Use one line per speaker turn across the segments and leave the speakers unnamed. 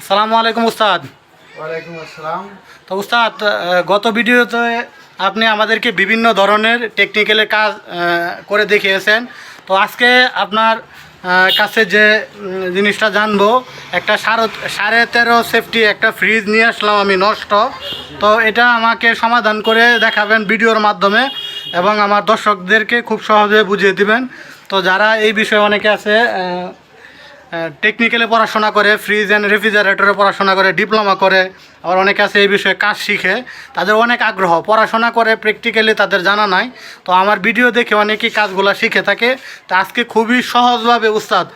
আসসালামু আলাইকুম উস্তাদ।
ওয়ালাইকুম আসসালাম।
তো উস্তাদ গত ভিডিওতে আপনি আমাদেরকে বিভিন্ন ধরনের টেকনিক্যালের কাজ করে দেখিয়েছেন। তো আজকে আপনার কাছে যে জিনিসটা জানব একটা সাড়ে সাড়ে তেরো সেফটি একটা ফ্রিজ নিয়ে আসলাম আমি নষ্ট। তো এটা আমাকে সমাধান করে দেখাবেন ভিডিওর মাধ্যমে এবং আমার দর্শকদেরকে খুব সহজে বুঝিয়ে দিবেন। তো যারা এই বিষয়ে অনেকে আছে টেকনিক্যালে পড়াশোনা করে ফ্রিজ অ্যান্ড রেফ্রিজারেটরে পড়াশোনা করে ডিপ্লোমা করে, আবার অনেকে আছে এই বিষয়ে কাজ শিখে, তাদের অনেক আগ্রহ। পড়াশোনা করে প্র্যাকটিক্যালি তাদের জানা নাই, তো আমার ভিডিও দেখে অনেকেই কাজগুলো শিখে থাকে। তো আজকে খুবই সহজভাবে, উস্তাদ,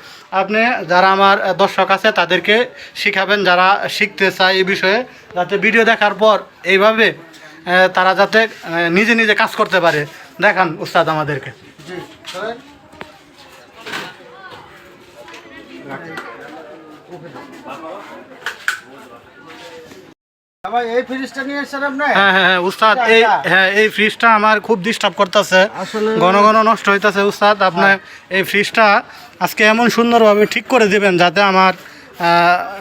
আপনি যারা আমার দর্শক আছে, তাদেরকে শিখাবেন যারা শিখতে চায় এই বিষয়ে, যাতে ভিডিও দেখার পর এইভাবে তারা যাতে নিজে নিজে কাজ করতে পারে। দেখান, উস্তাদ, আমাদেরকে।
জি চলেন ভাই এই ফ্রিজটা নিয়ে এসেছেন আপনি?
হ্যাঁ হ্যাঁ হ্যাঁ উস্তাদ এই হ্যাঁ এই ফ্রিজটা আমার খুব ডিস্টার্ব করতেছে।
আসলে-
ঘন ঘন নষ্ট হইতাছে উস্তাদ। আপনার এই ফ্রিজটা আজকে এমন সুন্দরভাবে ঠিক করে দিবেন যাতে আমার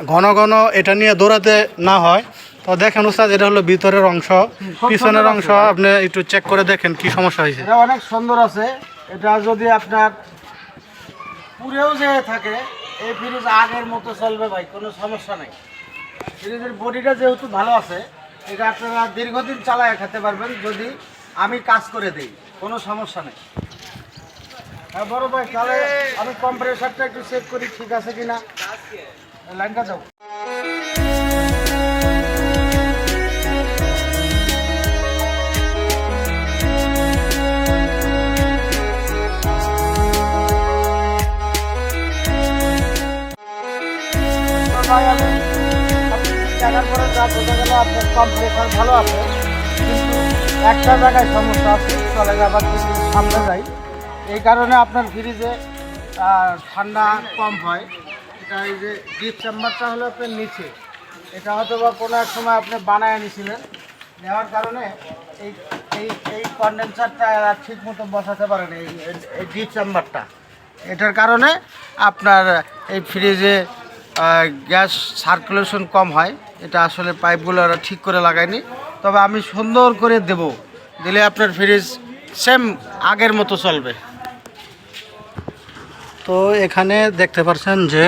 ঘন ঘন এটা নিয়ে দৌড়াতে না হয়। তো দেখেন উস্তাদ এটা হলো ভিতরের অংশ। পিছনের অংশ আপনি একটু চেক করে দেখেন কি সমস্যা হয়েছে।
এটা অনেক সুন্দর আছে। এটা যদি আপনার পুরেও যে থাকে এই ফ্রিজ আগের মতো চলবে ভাই, কোনো সমস্যা নাই। ফ্রিজের বডিটা যেহেতু ভালো আছে, এটা আপনারা দীর্ঘদিন চালায় খেতে পারবেন, যদি আমি কাজ করে দিই, কোনো সমস্যা নেই। হ্যাঁ বড় ভাই, তাহলে আমি কম্প্রেসারটা একটু চেক করি, ঠিক আছে কিনা? লাইনটা দাও। দেখার পরে যা বোঝা গেল, আপনার কম্প্রেসার ভালো আছে। একটা জায়গায় সমস্যা আছে, চলে আবার সামনে যাই। এই কারণে আপনার ফ্রিজে ঠান্ডা কম হয়। এটা এই যে ডিপ চেম্বারটা হলো আপনার নিচে। এটা হয়তো বা কোনো এক সময় আপনি বানায় নিয়েছিলেন নেওয়ার কারণে এই এই এই কন্ডেন্সারটা ঠিক মতো বসাতে পারেন, এই ডিপ চেম্বারটা এটার কারণে আপনার এই ফ্রিজে গ্যাস সার্কুলেশন কম হয়। এটা আসলে পাইপগুলো ওরা ঠিক করে লাগায়নি। তবে আমি সুন্দর করে দেব। দিলে আপনার ফ্রিজ সেম আগের মতো চলবে।
তো এখানে দেখতে পাচ্ছেন যে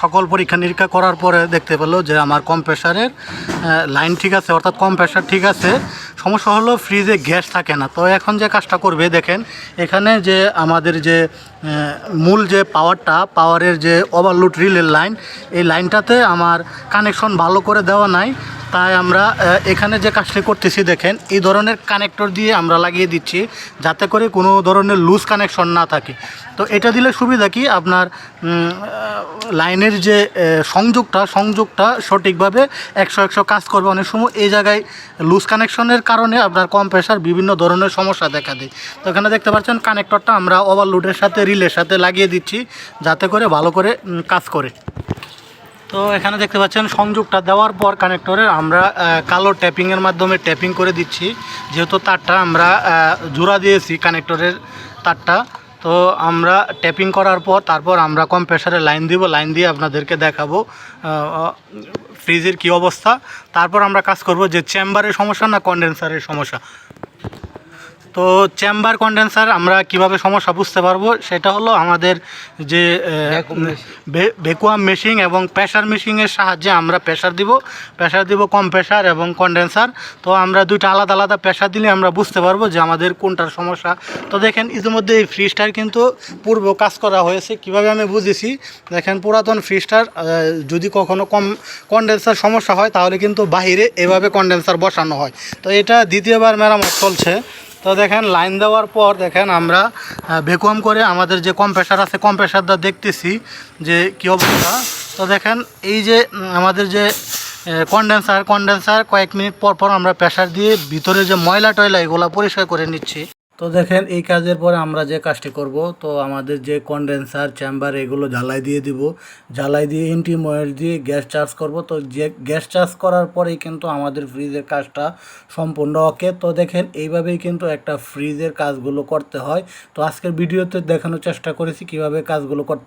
সকল পরীক্ষা নিরীক্ষা করার পরে দেখতে পেল যে আমার কম্প্রেসারের লাইন ঠিক আছে, অর্থাৎ কম্প্রেসার ঠিক আছে। সমস্যা হলো ফ্রিজে গ্যাস থাকে না। তো এখন যে কাজটা করবে, দেখেন, এখানে যে আমাদের যে মূল যে পাওয়ারটা পাওয়ারের যে ওভারলোড রিলের লাইন এই লাইনটাতে আমার কানেকশন ভালো করে দেওয়া নাই। তাই আমরা এখানে যে কাজটি করতেছি দেখেন, এই ধরনের কানেক্টর দিয়ে আমরা লাগিয়ে দিচ্ছি, যাতে করে কোনো ধরনের লুজ কানেকশন না থাকে। তো এটা দিলে সুবিধা কি? আপনার লাইনের যে সংযোগটা সংযোগটা সঠিকভাবে একশো একশো কাজ করবে। অনেক সময় এই জায়গায় লুজ কানেকশনের কারণে আপনার কম প্রেশার বিভিন্ন ধরনের সমস্যা দেখা দেয়। তো এখানে দেখতে পাচ্ছেন কানেক্টরটা আমরা ওভারলোডের সাথে রিলের সাথে লাগিয়ে দিচ্ছি, যাতে করে ভালো করে কাজ করে। তো এখানে দেখতে পাচ্ছেন সংযোগটা দেওয়ার পর কানেক্টরে আমরা কালো ট্যাপিংয়ের মাধ্যমে ট্যাপিং করে দিচ্ছি। যেহেতু তারটা আমরা জোড়া দিয়েছি কানেক্টরের তারটা, তো আমরা ট্যাপিং করার পর, তারপর আমরা কম প্রেশারে লাইন দিব লাইন দিয়ে আপনাদেরকে দেখাবো ফ্রিজের কি অবস্থা। তারপর আমরা কাজ করব যে চেম্বারের সমস্যা না কন্ডেন্সারের সমস্যা। তো চেম্বার কন্ডেন্সার আমরা কীভাবে সমস্যা বুঝতে পারব? সেটা হলো আমাদের যে ভ্যাকুয়াম মেশিং এবং প্রেশার মেশিংয়ের সাহায্যে আমরা প্রেশার দিব। প্রেশার দিব কম প্রেশার এবং কন্ডেন্সার তো আমরা দুইটা আলাদা আলাদা প্রেশার দিলে আমরা বুঝতে পারব যে আমাদের কোনটার সমস্যা। তো দেখেন ইতিমধ্যে এই ফ্রিজটার কিন্তু পূর্ব কাজ করা হয়েছে। কীভাবে আমি বুঝেছি? দেখেন পুরাতন ফ্রিজটার যদি কখনো কম কন্ডেন্সার সমস্যা হয় তাহলে কিন্তু বাইরে এভাবে কন্ডেন্সার বসানো হয়। তো এটা দ্বিতীয়বার মেরামত চলছে। তো দেখেন লাইন দেওয়ার পর দেখেন আমরা ভেকুয়াম করে আমাদের যে কম্প্রেসার আছে কম্প্রেসারটা দেখতেছি যে কী অবস্থা। তো দেখেন, এই যে আমাদের যে কন্ডেন্সার কন্ডেন্সার কয়েক মিনিট পর পর আমরা প্রেশার দিয়ে ভিতরে যে ময়লা টয়লা এগুলো পরিষ্কার করে নিচ্ছি। তো দেখেন, এই কাজের পরে আমরা যে কাজটি করব, তো আমাদের যে কন্ডেন্সার চেম্বার এগুলো জ্বালাই দিয়ে দিব। জ্বালাই দিয়ে ইন্টিময়ের দিয়ে গ্যাস চার্জ করব। তো যে গ্যাস চার্জ করার পরেই কিন্তু আমাদের ফ্রিজের কাজটা সম্পূর্ণ ওকে তো দেখেন, এইভাবেই কিন্তু একটা ফ্রিজের কাজগুলো করতে হয়। তো আজকের ভিডিওতে দেখানোর চেষ্টা করেছি কীভাবে কাজগুলো করতে